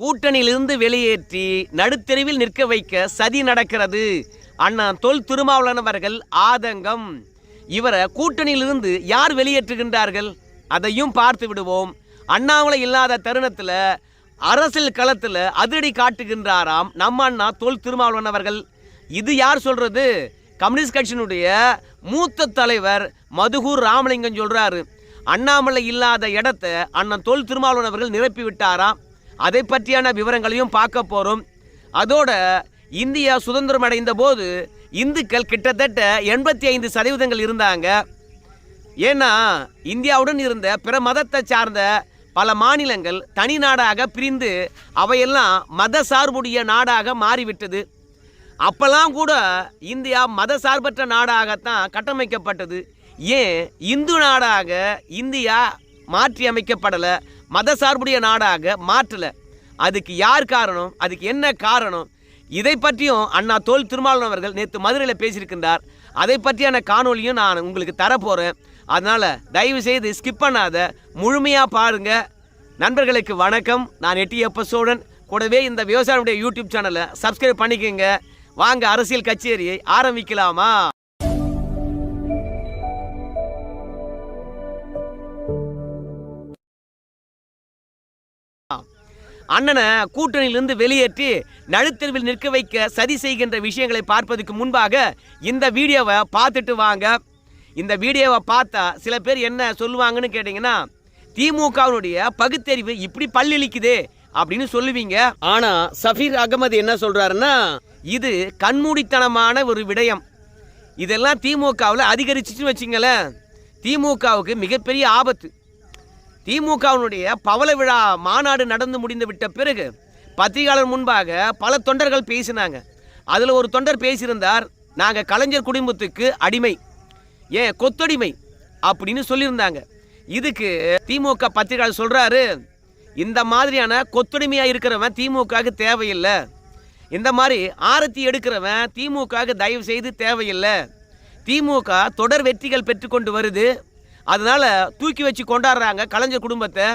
கூட்டணியிலிருந்து வெளியேற்றி நடுத்தெருவில் நிற்க வைக்க சதி நடக்கிறது. அண்ணா தொல் திருமாவளவர்கள் ஆதங்கம். இவரை கூட்டணியிலிருந்து யார் வெளியேற்றுகின்றார்கள்? அதையும் பார்த்து விடுவோம். அண்ணாமலை இல்லாத தருணத்தில் அரசியல் களத்தில் அதிரடி காட்டுகின்றாராம் நம்ம அண்ணா தொல் திருமாவளவன் அவர்கள். இது யார் சொல்றது? கம்யூனிஸ்ட் கட்சியினுடைய மூத்த தலைவர் மதுகூர் ராமலிங்கம் சொல்றாரு. அண்ணாமலை இல்லாத இடத்த அண்ணன் தொல் திருமாவளவன் அவர்கள் நிரப்பி விட்டாராம் அதை பற்றியான விவரங்களையும் பார்க்க போகிறோம் அதோட இந்தியா சுதந்திரம் அடைந்த போது இந்துக்கள் கிட்டத்தட்ட எண்பத்தி ஐந்து சதவீதங்கள் இருந்தாங்க. ஏன்னா இந்தியாவுடன் இருந்த பிற மதத்தை சார்ந்த பல மாநிலங்கள் தனி நாடாக பிரிந்து அவையெல்லாம் மத சார்புடைய நாடாக மாறிவிட்டது. அப்பெல்லாம் கூட இந்தியா மத சார்பற்ற நாடாகத்தான் கட்டமைக்கப்பட்டது. ஏன்? இந்து நாடாக இந்தியா மாற்றி அமைக்கப்படலை மத சார்புடைய நாடாக மாற்றலை. அதுக்கு யார் காரணம்? அதுக்கு என்ன காரணம்? இதை பற்றியும் அண்ணா தோல் திருமாவளவன் அவர்கள் நேற்று மதுரையில் பேசியிருக்கின்றார். அதை பற்றியான காணொளியும் நான் உங்களுக்கு தரப்போகிறேன் அதனால் தயவு செய்து ஸ்கிப் பண்ணாத. முழுமையாக பாருங்க. நண்பர்களுக்கு வணக்கம். நான் எட்டி எப்ப சோழன். கூடவே இந்த விவசாயியுடைய யூடியூப் சேனலை சப்ஸ்கிரைப் பண்ணிக்கோங்க. வாங்க அரசியல் கச்சேரியை ஆரம்பிக்கலாமா? அண்ணனை கூட்டணியிலிருந்து வெளியேற்றி நடுத்தெருவில் நிற்க வைக்க சதி செய்கின்ற விஷயங்களை பார்ப்பதற்கு முன்பாக இந்த வீடியோவை பார்த்துட்டு வாங்க. இந்த வீடியோவை பார்த்தா சில பேர் என்ன சொல்லுவாங்கன்னு கேட்டிங்கன்னா திமுகவினுடைய பகுத்தறிவு இப்படி பல்லிழிக்குது அப்படின்னு சொல்லுவீங்க. ஆனா சஃபீர் அகமது என்ன சொல்றாருன்னா இது கண்மூடித்தனமான ஒரு விடயம். இதெல்லாம் திமுகவில் அதிகரிச்சுன்னு வச்சிங்களேன். திமுகவுக்கு மிகப்பெரிய ஆபத்து. திமுகவினுடைய பவள விழா மாநாடு நடந்து முடிந்து விட்ட பிறகு பத்திரிகையாளர் முன்பாக பல தொண்டர்கள் பேசினாங்க. அதில் ஒரு தொண்டர் பேசியிருந்தார் நாங்கள் கலைஞர் குடும்பத்துக்கு அடிமை. ஏன் கொத்தடிமை? அப்படின்னு சொல்லியிருந்தாங்க. இதுக்கு திமுக பத்திரிகையாளர் சொல்கிறாரு இந்த மாதிரியான கொத்தடிமையாக இருக்கிறவன் திமுகவுக்கு தேவையில்லை. இந்த மாதிரி ஆரத்தி எடுக்கிறவன் திமுகவுக்கு தயவு செய்து தேவையில்லை. திமுக தொடர் வெற்றிகள் பெற்றுக்கொண்டு வருது. அதனால் தூக்கி வச்சு கொண்டாடுறாங்க கலைஞர் குடும்பத்தை.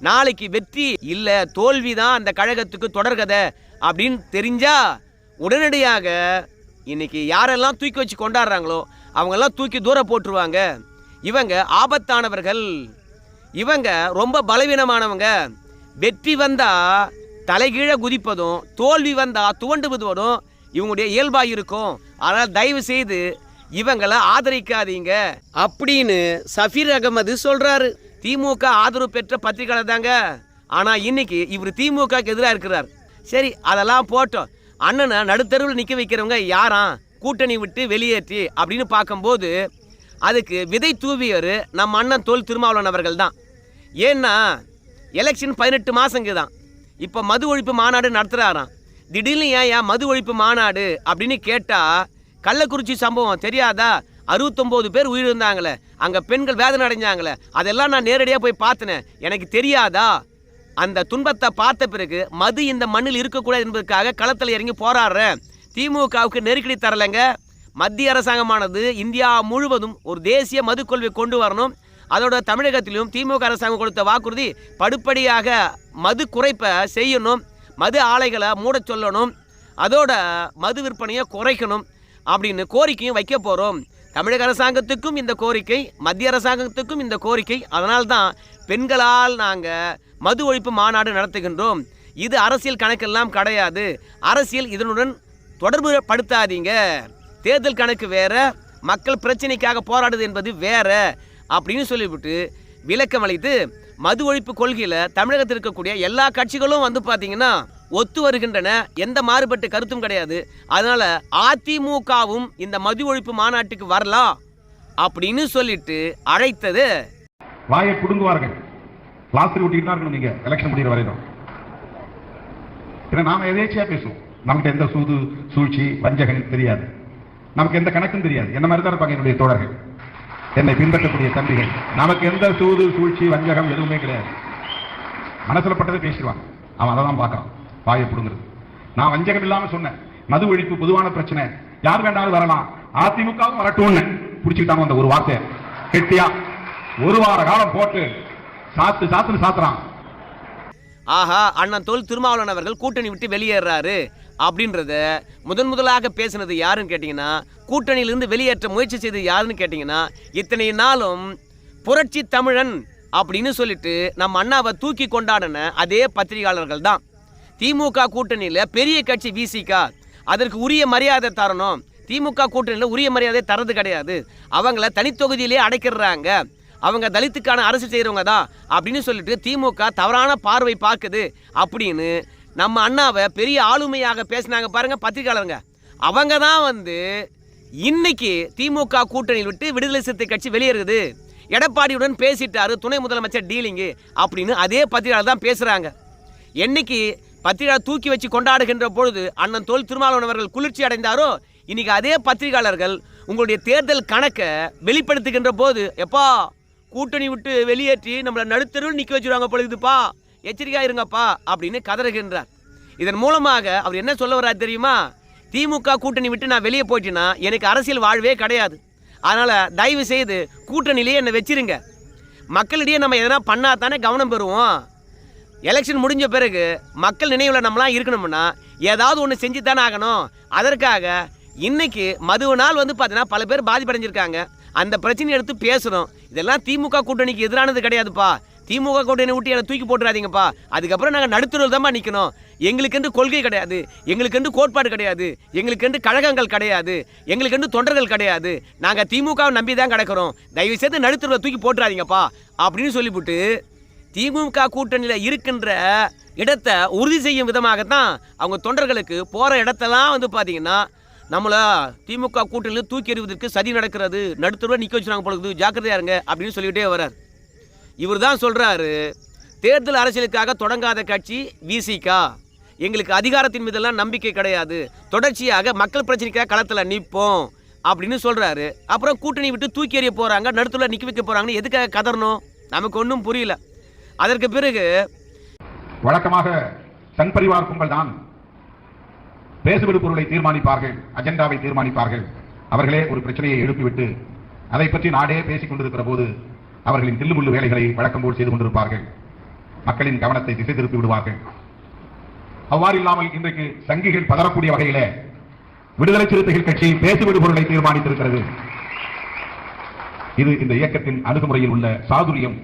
நாளைக்கு வெற்றி இல்லை தோல்வி தான் அந்த கழகத்துக்கு தொடர்கதை அப்படின்னு தெரிஞ்சா உடனடியாக இன்றைக்கி யாரெல்லாம் தூக்கி வச்சு கொண்டாடுறாங்களோ அவங்கெல்லாம் தூக்கி தூரம் போட்டுருவாங்க. இவங்க ஆபத்தானவர்கள். இவங்க ரொம்ப பலவீனமானவங்க. வெற்றி வந்தால் தலைகீழே குதிப்பதும் தோல்வி வந்தால் துவண்டு விடுவதும் இவங்களுடைய இயல்பாக இருக்கும். ஆனால் தயவு செய்து இவங்களை ஆதரிக்காதீங்க அப்படின்னு சஃபீர் அகமது சொல்றாரு. திமுக ஆதரவு பெற்ற பத்திரிகையாளர் தாங்க. ஆனா இன்னைக்கு இவர் திமுகக்கு எதிராக இருக்கிறார். சரி அதெல்லாம் போட்டோம். அண்ணனை நடுத்தருவில் நிற்க வைக்கிறவங்க யாராம் கூட்டணி விட்டு வெளியேற்றி அப்படின்னு பார்க்கும்போது அதுக்கு விதை தூவியவர் நம்ம அண்ணன் தோல் திருமாவளவன் அவர்கள் தான். ஏன்னா எலெக்ஷன் பதினெட்டு மாசங்க தான். இப்போ மது ஒழிப்பு மாநாடு நடத்துகிறாராம் திடீர்னு ஏன் ஏன் மது ஒழிப்பு மாநாடு அப்படின்னு கேட்டால் கள்ளக்குறிச்சி சம்பவம் தெரியாதா? அறுபத்தொம்போது பேர் உயிரிழந்தாங்களே. அங்கே பெண்கள் வேதனை அடைஞ்சாங்களே. அதெல்லாம் நான் நேரடியாக போய் பார்த்தனே எனக்கு தெரியாதா? அந்த துன்பத்தை பார்த்த பிறகு மது இந்த மண்ணில் இருக்கக்கூடாது என்பதற்காக களத்தில் இறங்கி போராடுறேன். திமுகவுக்கு நெருக்கடி தரலைங்க. மத்திய அரசாங்கமானது இந்தியா முழுவதும் ஒரு தேசிய மது கொள்கை கொண்டு வரணும். அதோட தமிழகத்திலும் திமுக அரசாங்கம் கொடுத்த வாக்குறுதி படிப்படியாக மது குறைப்பை செய்யணும். மது ஆலைகளை மூடச் சொல்லணும். அதோட மது விற்பனையை குறைக்கணும். அப்படின்னு கோரிக்கையும் வைக்க போகிறோம் தமிழக அரசாங்கத்துக்கும் இந்த கோரிக்கை மத்திய அரசாங்கத்துக்கும் இந்த கோரிக்கை. அதனால்தான் பெண்களால் நாங்கள் மது ஒழிப்பு மாநாடு நடத்துகின்றோம். இது அரசியல் கணக்கெல்லாம் கிடையாது. அரசியல் இதனுடன் தொடர்பு படுத்தாதீங்க. தேர்தல் கணக்கு வேற மக்கள் பிரச்சனைக்காக போராடுது என்பது வேற அப்படின்னு சொல்லிவிட்டு விளக்கம் அளித்து மது ஒழிப்பு கொள்கையில் தமிழகத்தில் இருக்கக்கூடிய எல்லா கட்சிகளும் வந்து பார்த்தீங்கன்னா ஒத்து வருகின்றன. எந்த மாறுபட்ட கருத்தும் கிடையாது. அதனால அதிமுகவும் இந்த மது ஒழிப்பு மாநாட்டுக்கு வரலாம் அப்படின்னு சொல்லிட்டு அழைத்தது. வாயை புடுங்குவார்கள். லாஸ்ட் ஊட்டிட்டு இருக்கணும் நீங்க. எலெக்ஷன் முடிகிற வரைக்கும் ஏன்னா நாம எதேச்சியா பேசுவோம். நமக்கு எந்த சூது சூழ்ச்சி வஞ்சகன் தெரியாது. நமக்கு எந்த கணக்கும் தெரியாது. என்ன மாதிரி தான் இருப்பாங்க என்னுடைய தோழர்கள். என்னை பின்பற்றக்கூடிய தம்பிகள். நமக்கு எந்த சூது சூழ்ச்சி வஞ்சகம் எதுவுமே கிடையாது. மனசுல பட்டதை பேசிடுவான் அவன் அதை தான் பார்க்கறான். வாயை பிடுங்குறது நான் வஞ்சகம் இல்லாம சொன்னேன். மது ஒழிப்பு பொதுவான பிரச்சனை. யார் வேண்டாலும் வரலாம். அதிமுகவும் வரட்டும்னு பிடிச்சிக்கிட்டாங்க அந்த ஒரு வார்த்தை. கெட்டியா? ஒரு வார காலம் போட்டு சாத்து சாத்துன்னு சாத்துறான். ஆஹா அண்ணன் தொல் திருமாவளவன் அவர்கள் கூட்டணி விட்டு வெளியேறாரு. அப்படின்றத முதன் முதலாக பேசினது யாருன்னு கேட்டிங்கன்னா கூட்டணியிலிருந்து வெளியேற்ற முயற்சி செய்தது யாருன்னு கேட்டிங்கன்னா இத்தனை நாளும் புரட்சி தமிழன் அப்படின்னு சொல்லிட்டு நம்ம அண்ணாவை தூக்கி கொண்டாடின அதே பத்திரிகையாளர்கள் தான். திமுக கூட்டணியில் பெரிய கட்சி விசிகா அதற்கு உரிய மரியாதை தரணும். திமுக கூட்டணியில் உரிய மரியாதை தரது கிடையாது. அவங்கள தனித்தொகுதியிலே அடைக்கிறாங்க. அவங்க தலித்துக்கான அரசு செய்கிறவங்க தான் அப்படின்னு சொல்லிட்டு திமுக தவறான பார்வை பார்க்குது அப்படின்னு நம்ம அண்ணாவை பெரிய ஆளுமையாக பேசினாங்க பாருங்கள் பத்திரிகையாளருங்க. அவங்க தான் வந்து இன்னைக்கு திமுக கூட்டணியில் விட்டு விடுதலை சிறுத்தை கட்சி வெளியேறுது. எடப்பாடியுடன் பேசிட்டாரு துணை முதலமைச்சர் டீலிங்கு அப்படின்னு அதே பத்திரிகையாளர் தான் பேசுகிறாங்க என்னைக்கு பத்திரிகை தூக்கி வச்சு கொண்டாடுகின்ற பொழுது அண்ணன் தொல் திருமாவளவன் அவர்கள் குளிர்ச்சி அடைந்தாரோ இன்னைக்கு அதே பத்திரிகையாளர்கள் உங்களுடைய தேர்தல் கணக்கை வெளிப்படுத்துகின்ற போது எப்பா கூட்டணி விட்டு வெளியேற்றி நம்மளை நடுத்தருள் நிற்க வச்சுருவாங்க பொழுதுப்பா எச்சரிக்கையாக இருங்கப்பா அப்படின்னு கதறுகின்றார். இதன் மூலமாக அவர் என்ன சொல்ல வர்றாரு தெரியுமா? திமுக கூட்டணி விட்டு நான் வெளியே போயிட்டேன்னா எனக்கு அரசியல் வாழ்வே கிடையாது. அதனால் தயவு செய்து கூட்டணியிலேயே என்னை வச்சிருங்க. மக்களிடையே நம்ம எதனா பண்ணால் தானே கவனம் பெறுவோம். எலெக்ஷன் முடிஞ்ச பிறகு மக்கள் நினைவில் நம்மளாம் இருக்கணும்னா ஏதாவது ஒன்று செஞ்சு தானே ஆகணும். அதற்காக இன்னைக்கு மதுவு நாள் வந்து பார்த்தீங்கன்னா பல பேர் பாதிப்படைஞ்சிருக்காங்க. அந்த பிரச்சனையை எடுத்து பேசுகிறோம் இதெல்லாம் திமுக கூட்டணிக்கு எதிரானது கிடையாதுப்பா. திமுக கூட்டணி விட்டு என்னை தூக்கி போட்டுறாதீங்கப்பா. அதுக்கப்புறம் நாங்கள் நடுத்தருள் தான் நிற்கணும் எங்களுக்கென்று கொள்கை கிடையாது. எங்களுக்கென்று கோட்பாடு கிடையாது. எங்களுக்கென்று கழகங்கள் கிடையாது. எங்களுக்கென்று தொண்டர்கள் கிடையாது. நாங்கள் திமுகவை நம்பி தான் கிடக்கிறோம். தயவு செய்து நடுத்தருவில் தூக்கி போட்டுறாதீங்கப்பா. அப்படின்னு சொல்லிவிட்டு திமுக கூட்டணியில் இருக்கின்ற இடத்தை உறுதி செய்யும் விதமாகத்தான் அவங்க தொண்டர்களுக்கு போகிற இடத்தெல்லாம் வந்து பார்த்தீங்கன்னா நம்மளை திமுக கூட்டணியில் தூக்கி எறிவதற்கு சதி நடக்கிறது நடுத்தருவா நிற்க வச்சுருவாங்க பொழுது ஜாக்கிரதையாக இருங்க அப்படின்னு சொல்லிக்கிட்டே வர்றார். இவர் தான் சொல்கிறாரு தேர்தல் அரசியலுக்காக தொடங்காத கட்சி விசிகா எங்களுக்கு அதிகாரத்தின் மீதெல்லாம் நம்பிக்கை கிடையாது. தொடர்ச்சியாக மக்கள் பிரச்சனைக்காக களத்தில் நிற்போம் அப்படின்னு சொல்கிறாரு அப்புறம் கூட்டணி விட்டு தூக்கி எறிய போகிறாங்க நடுத்துல நிற்க வைக்க போகிறாங்கன்னு எதுக்காக கதறணும்? நமக்கு ஒன்றும் புரியல. அதற்கு பிறகு வழக்கமாக சங் பரிவார் கும்பல் தான் பேசுவது பொருளை தீர்மானிப்பார்கள் அஜெண்டாவை தீர்மானிப்பார்கள். அவர்களே ஒரு பிரச்சனையை எழுப்பிவிட்டு அதை பற்றி நாடே பேசிக் கொண்டிருக்கிற போது அவர்களின் தில்லுமுள்ளு வேலைகளை வழக்கம் போல் செய்து கொண்டிருப்பார்கள். மக்களின் கவனத்தை திசை திருப்பி விடுவார்கள். அவ்வாறு இல்லாமல் இன்றைக்கு சங்கிகள் பதறக்கூடிய வகையில விடுதலை சிறுத்தைகள் கட்சி பேசுவிடு பொருளை தீர்மானித்திருக்கிறது. இது இந்த இயக்கத்தின் அணுகுமுறையில் உள்ள சாதுரியம்.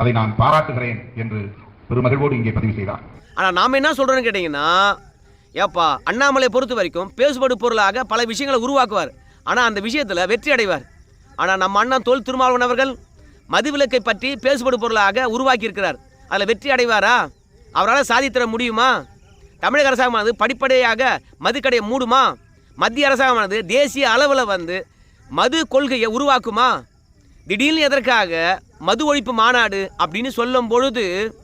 அதை நான் பாராட்டுகிறேன் என்று பெருமகிழ்வோடு இங்கே பதிவு செய்தார். ஆனால் நாம் என்ன சொல்கிறோன்னு கேட்டிங்கன்னா ஏப்பா அண்ணாமலை பொறுத்த வரைக்கும் பேசுபடு பொருளாக பல விஷயங்களை உருவாக்குவார். ஆனால் அந்த விஷயத்தில் வெற்றி அடைவார். ஆனால் நம்ம அண்ணன் தோல் திருமாவளவன் அவர்கள் மதுவிலக்கை பற்றி பேசுபடு பொருளாக உருவாக்கியிருக்கிறார். அதில் வெற்றி அடைவாரா? அவரால் சாதித்தர முடியுமா? தமிழக அரசாங்கமானது படிப்படியாக மதுக்கடையை மூடுமா? மத்திய அரசாங்கமானது தேசிய அளவில் வந்து மது கொள்கையை உருவாக்குமா? திடீர்னு எதற்காக மது ஒழிப்பு மாநாடு அப்படின்னு சொல்லும் பொழுது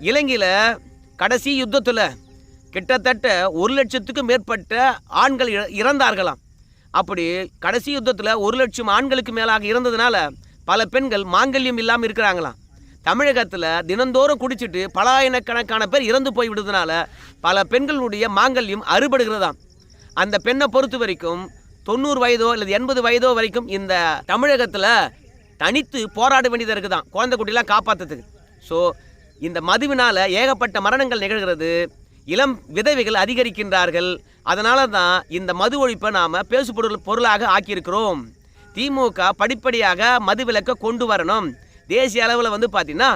இலங்கையில் கடைசி யுத்தத்தில் கிட்டத்தட்ட ஒரு லட்சத்துக்கும் மேற்பட்ட ஆண்கள் இற- இறந்தார்களாம். அப்படி கடைசி யுத்தத்தில் ஒரு லட்சம் ஆண்களுக்கு மேலாக இருந்ததுனால பல பெண்கள் மாங்கல்யம் இல்லாமல் இருக்கிறாங்களாம். தமிழகத்தில் தினந்தோறும் குடிச்சிட்டு பலாயிரக்கணக்கான பேர் இறந்து போய் விடுறதுனால பல பெண்களுடைய மாங்கல்யம் அறுபடுகிறதாம். அந்த பெண்ணை பொறுத்த வரைக்கும் தொண்ணூறு வயதோ அல்லது எண்பது வயதோ வரைக்கும் இந்த தமிழகத்தில் தனித்து போராட வேண்டியதாக இருக்குதான். குழந்தை குட்டிலாம் காப்பாற்றுறதுக்கு ஸோ இந்த மதுவினால் ஏகப்பட்ட மரணங்கள் நிகழ்கிறது. இளம் விதவைகள் அதிகரிக்கின்றார்கள். அதனால தான் இந்த மது ஒழிப்பை நாம் பேசுபொருள் பொருளாக ஆக்கியிருக்கிறோம். திமுக படிப்படியாக மது விலக்கை கொண்டு வரணும். தேசிய அளவில் வந்து பார்த்தீங்கன்னா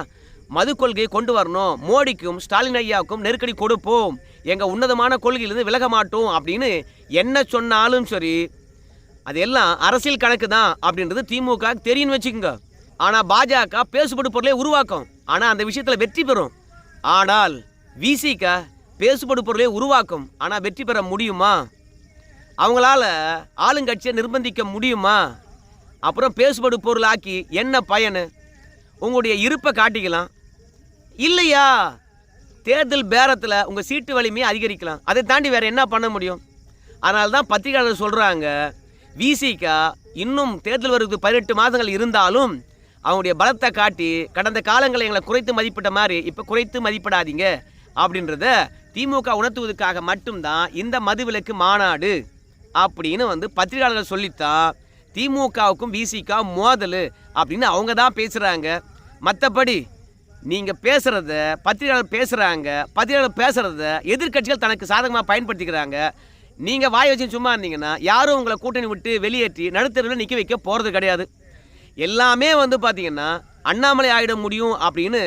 மது கொள்கையை கொண்டு வரணும். மோடிக்கும் ஸ்டாலின் ஐயாவுக்கும் நெருக்கடி கொடுப்போம். எங்கள் உன்னதமான கொள்கையிலிருந்து விலக மாட்டோம் அப்படின்னு என்ன சொன்னாலும் சரி அது எல்லாம் அரசியல் கணக்கு தான் அப்படின்றது திமுக தெரியும்னு வச்சுக்கோங்க. ஆனால் பாஜக பேசுபடு பொருளை உருவாக்கும். ஆனால் அந்த விஷயத்தில் வெற்றி பெறும். ஆனால் விசிக பேசுபடு பொருளை உருவாக்கும். ஆனால் வெற்றி பெற முடியுமா? அவங்களால ஆளுங்கட்சியை நிர்பந்திக்க முடியுமா? அப்புறம் பேசுபடு பொருளாக்கி என்ன பயனு? உங்களுடைய இருப்பை காட்டிக்கலாம். இல்லையா? தேர்தல் பேரத்தில் உங்கள் சீட்டு வலிமையை அதிகரிக்கலாம். அதை தாண்டி வேறு என்ன பண்ண முடியும்? அதனால தான் பத்திரிகையாளர் சொல்கிறாங்க விசிகா இன்னும் தேர்தல் வருவது பதினெட்டு மாதங்கள் இருந்தாலும் அவங்களுடைய பலத்தை காட்டி கடந்த காலங்களை எங்களை குறைத்து மதிப்பிட்ட மாதிரி இப்போ குறைத்து மதிப்பிடாதீங்க. அப்படின்றத திமுக உணர்த்துவதற்காக மட்டும்தான் இந்த மதுவிலக்கு மாநாடு அப்படின்னு வந்து பத்திரிகையாளர்கள் சொல்லித்தான் திமுகவுக்கும் விசிகா மோதல் அப்படின்னு அவங்க தான் பேசுகிறாங்க மற்றபடி நீங்கள் பேசுகிறத பத்திரிகையாளர் பேசுகிறாங்க பத்திரிகையாளர் பேசுகிறத எதிர்க்கட்சிகள் தனக்கு சாதகமாக பயன்படுத்திக்கிறாங்க. நீங்கள் வாய் வச்சு சும்மா இருந்தீங்கன்னா யாரும் உங்களை கூட்டணி விட்டு வெளியேற்றி நடுத்தருவில் நிற்க வைக்க போகிறது கிடையாது. எல்லாமே வந்து பார்த்தீங்கன்னா அண்ணாமலை ஆகிட முடியும் அப்படின்னு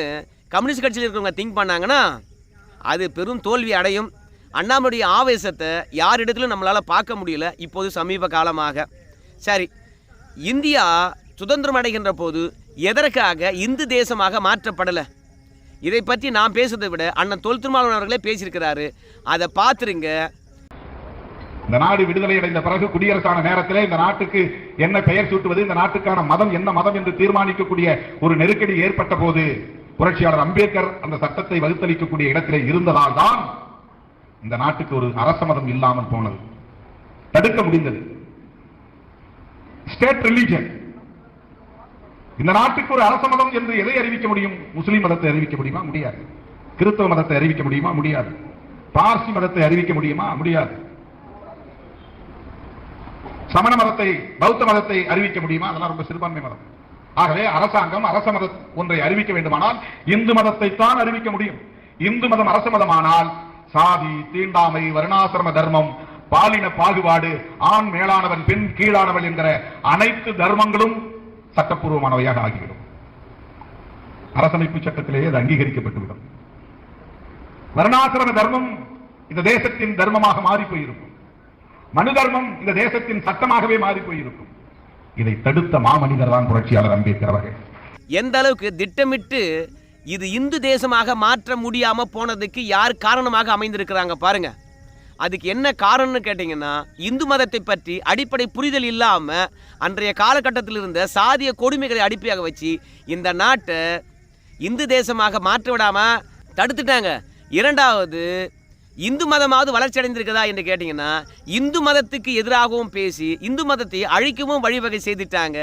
கம்யூனிஸ்ட் கட்சியில் இருக்கிறவங்க திங்க் பண்ணாங்கன்னா அது பெரும் தோல்வி அடையும். அண்ணாமலையுடைய ஆவேசத்தை யார் இடத்துலையும் நம்மளால் பார்க்க முடியல இப்போது சமீப காலமாக. சரி இந்தியா சுதந்திரம் அடைகின்ற போது எதற்காக இந்து தேசமாக மாற்றப்படலை? இதை பற்றி நான் பேசுறதை விட அண்ணன் தொல் திருமாவளவன் அவர்களே பேசியிருக்கிறாரு. அதை பார்த்துருங்க. இந்த நாடு விடுதலை அடைந்த பிறகு குடியரசான நேரத்திலே இந்த நாட்டுக்கு என்ன பெயர் சூட்டுவது இந்த நாட்டுக்கான மதம் என்ன மதம் என்று தீர்மானிக்கக்கூடிய ஒரு நெருக்கடி ஏற்பட்ட போது புரட்சியாளர் அம்பேத்கர் அந்த சட்டத்தை வகுத்தளிக்கக்கூடிய இடத்திலே இருந்ததால் தான் இந்த நாட்டுக்கு ஒரு அரச மதம் இல்லாமல் போனது. தடுக்க முடிந்தது. ஸ்டேட் ரிலிஜன் இந்த நாட்டுக்கு ஒரு அரச மதம் என்று எதை அறிவிக்க முடியும்? முஸ்லீம் மதத்தை அறிவிக்க முடியுமா? முடியாது. கிறிஸ்தவ மதத்தை அறிவிக்க முடியுமா? முடியாது. பார்சி மதத்தை அறிவிக்க முடியுமா? முடியாது. சமண மதத்தை பௌத்த மதத்தை அறிவிக்க முடியுமா? அதெல்லாம் ரொம்ப சிறுபான்மை மதம். ஆகவே அரசாங்கம் அரச மத ஒன்றை அறிவிக்க வேண்டுமானால் இந்து மதத்தை தான் அறிவிக்க முடியும். இந்து மதம் அரச மதமானால் சாதி தீண்டாமை வருணாசிரம தர்மம் பாலின பாகுபாடு ஆண் மேலானவன் பெண் கீழானவன் என்கிற அனைத்து தர்மங்களும் சட்டப்பூர்வமானவையாக ஆகிவிடும். அரசமைப்பு சட்டத்திலேயே அது அங்கீகரிக்கப்பட்டுவிடும். வருணாசிரம தர்மம் இந்த தேசத்தின் தர்மமாக மாறி போயிருக்கும். மனு தர்மம் இந்த தேசத்தின் சட்டமாகவே மாறி போயிருக்கும் இதை தடுத்த மாமனிதர் தான் புரட்சியாளர் அம்பேத்கர் அவர்கள். எந்த அளவுக்கு திட்டமிட்டு இது இந்து தேசமாக மாற்ற முடியாம போனதுக்கு யார் காரணமாக அமைந்திருக்கிறாங்க பாருங்க. அதுக்கு என்ன காரணம்னு கேட்டிங்கன்னா இந்து மதத்தை பற்றி அடிப்படை புரிதல் இல்லாம அன்றைய காலகட்டத்தில் இருந்த சாதிய கொடுமைகளை அடிப்படையாக வச்சு இந்த நாட்டை இந்து தேசமாக மாற்ற விடாம தடுத்துட்டாங்க. இரண்டாவது இந்து மதமாவது வளர்ச்சி அடைந்திருக்குதா என்று கேட்டிங்கன்னா இந்து மதத்துக்கு எதிராகவும் பேசி இந்து மதத்தை அழிக்கவும் வழிவகை செய்துட்டாங்க.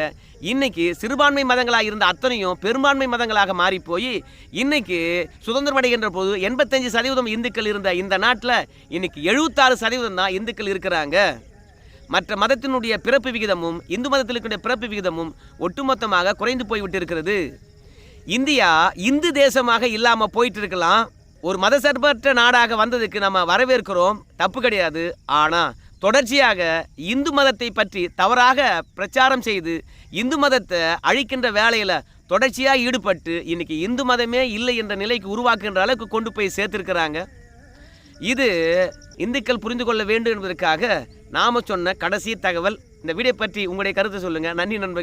இன்னைக்கு சிறுபான்மை மதங்களாக இருந்த அத்தனையும் பெரும்பான்மை மதங்களாக மாறி போய் இன்னைக்கு சுதந்திரம் அடைகின்ற போது எண்பத்தஞ்சு சதவீதம் இந்துக்கள் இருந்த இந்த நாட்டில் இன்னைக்கு எழுபத்தாறு சதவீதம் தான் இந்துக்கள் இருக்கிறாங்க. மற்ற மதத்தினுடைய பிறப்பு விகிதமும் இந்து மதத்தில் இருக்கிற பிறப்பு விகிதமும் ஒட்டுமொத்தமாக குறைந்து போய்விட்டு இருக்கிறது இந்தியா இந்து தேசமாக இல்லாமல் போயிட்டு இருக்கலாம் ஒரு மதசார்பற்ற நாடாக வந்ததுக்கு நம்ம வரவேற்கிறோம். தப்பு கிடையாது. ஆனால் தொடர்ச்சியாக இந்து மதத்தை பற்றி தவறாக பிரச்சாரம் செய்து இந்து மதத்தை அழிக்கின்ற வேலையில் தொடர்ச்சியாக ஈடுபட்டு இன்றைக்கி இந்து மதமே இல்லை என்ற நிலைக்கு உருவாக்குகின்ற அளவுக்கு கொண்டு போய் சேர்த்துருக்கிறாங்க. இது இந்துக்கள் புரிந்து கொள்ள வேண்டும் என்பதற்காக நாம் சொன்ன கடைசி தகவல். இந்த வீடியோ பற்றி உங்களுடைய கருத்தை சொல்லுங்கள் நன்றி நண்பர்கள்.